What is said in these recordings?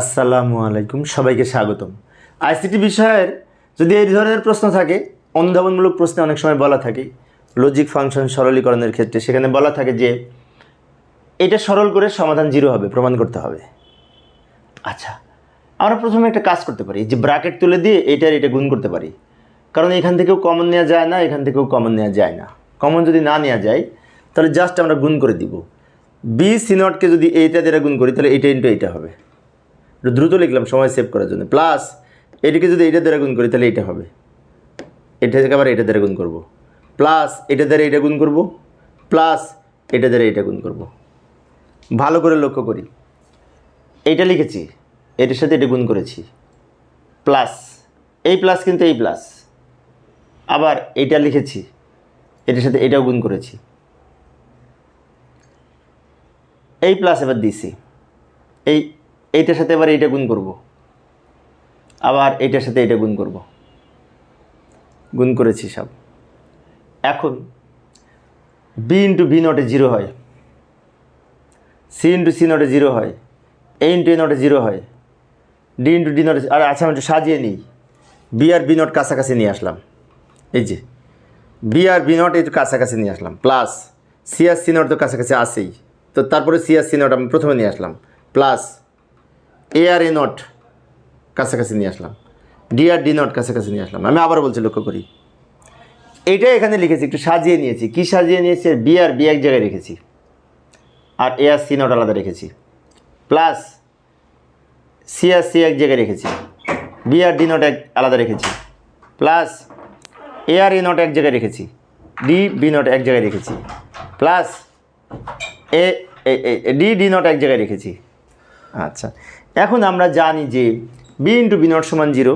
আসসালামু আলাইকুম, সবাইকে স্বাগতম। আইসিটি বিষয়ের যদি এই ধরনের প্রশ্ন থাকে, অনুধাবনমূলক প্রশ্নে অনেক সময় বলা থাকে লজিক ফাংশন সরলীকরণের ক্ষেত্রে সেখানে বলা থাকে যে, এটা সরল করে সমাধান জিরো হবে, প্রমাণ করতে হবে। আচ্ছা আমরা প্রথমে একটা কাজ করতে পারি, যে ব্র্যাকেট তুলে দিয়ে এটার এটা গুণ করতে পারি। কারণ এখান থেকেও কমন নেওয়া যায় না, এখান থেকেও কমন নেওয়া যায় না। কমন যদি না নেওয়া যায়, তাহলে জাস্ট আমরা গুণ করে দিব। বি সি নটকে যদি এইটা দ্বারা গুণ করি, তাহলে এইটা ইন্টু এইটা হবে। দ্রুত লিখলাম, সময় সেভ করার জন্য। প্লাস এটাকে যদি এইটা দ্বারা গুণ করি, তাহলে এটা হবে। এটা থেকে আবার এটা দ্বারা গুণ করব। প্লাস এটা দ্বারা এটা গুণ করব। প্লাস এটা দ্বারা এটা গুণ করব। ভালো করে লক্ষ্য করি। এইটা লিখেছি, এটার সাথে এটা গুণ করেছি। প্লাস এই প্লাস কিন্তু এই প্লাস আবার এইটা লিখেছি, এটার সাথে এটাও গুণ করেছি। এই প্লাস এবার দিছি। এই এইটার সাথে এবার এইটা গুণ করব। আবার এইটার সাথে এটা গুণ করব। গুণ করেছি সব। এখন বি ইন্টু বি নটে জিরো হয়। সি ইন্টু সি নটে জিরো হয়। এ ইন্টু এ নটে জিরো হয় ডি ইন্টু ডি নটে আর আচ্ছা আমি একটু সাজিয়ে নিই। বি আর বি নট কাছাকাছি নিয়ে আসলাম। এই যে বি আর বি নট এই কাছাকাছি নিয়ে আসলাম। প্লাস সি আর সি নট তো কাছাকাছি আসেই তো তারপরে সি আর সি নট আমি প্রথমে নিয়ে আসলাম। Plus A R A not কাছাকাছি নিয়ে আসলাম। ডি আর ডি নট কাছাকাছি নিয়ে আসলাম। আমি আবার বলছি, লক্ষ্য করি। এইটা এখানে লিখেছি, একটু সাজিয়ে নিয়েছি। কি সাজিয়ে নিয়েছি? বি আর বি এক জায়গায় রেখেছি। আর এ আর সি নট আলাদা রেখেছি। প্লাস সি আর সি এক জায়গায় রেখেছি। বি আর ডি নট এক আলাদা রেখেছি। Plus A R A not এক জায়গায় রেখেছি। ডি বি নট এক জায়গায় রেখেছি। Plus A D D not এক জায়গায় রেখেছি। আচ্ছা। এখন আমরা জানি যে বি ইন্টু বি নট সমান zero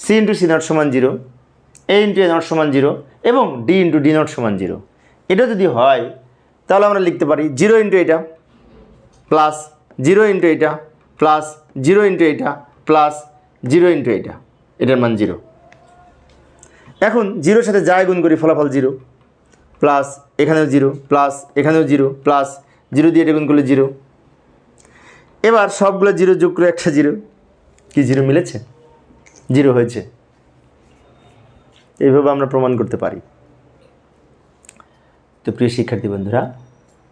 C into C not সমান zero A into A not সমান জিরো এবং ডি ইন্টু ডি নট সমান জিরো এটা যদি হয়, তাহলে আমরা লিখতে পারি জিরো ইন্টু এটা প্লাস জিরো ইন্টু এটা প্লাস জিরো ইন্টু এটা প্লাস জিরো ইন্টু এটা এটার মান জিরো এখন জিরোর সাথে যায় গুণ করি ফলাফল জিরো প্লাস এখানেও জিরো প্লাস এখানেও জিরো প্লাস জিরো দিয়ে এটা গুণ করলে জিরো এবার সবগুলো জিরো যোগ করে একটা জিরো। কি জিরো মিলেছে? জিরো হয়েছে। এইভাবে আমরা প্রমাণ করতে পারি। তো প্রিয় শিক্ষার্থী বন্ধুরা,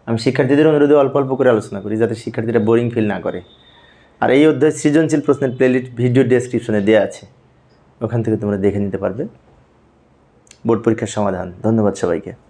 আমি শিক্ষার্থীদের অনুরোধে অল্প অল্প করে আলোচনা করি যাতে শিক্ষার্থীরা বোরিং ফিল না করে। আর এই অধ্যায় সৃজনশীল প্রশ্নের প্লেলিস্ট ভিডিও ডেসক্রিপশনে দেওয়া আছে। ওখান থেকে তোমরা দেখে নিতে পারবে। বোর্ড পরীক্ষার সমাধান। ধন্যবাদ সবাইকে।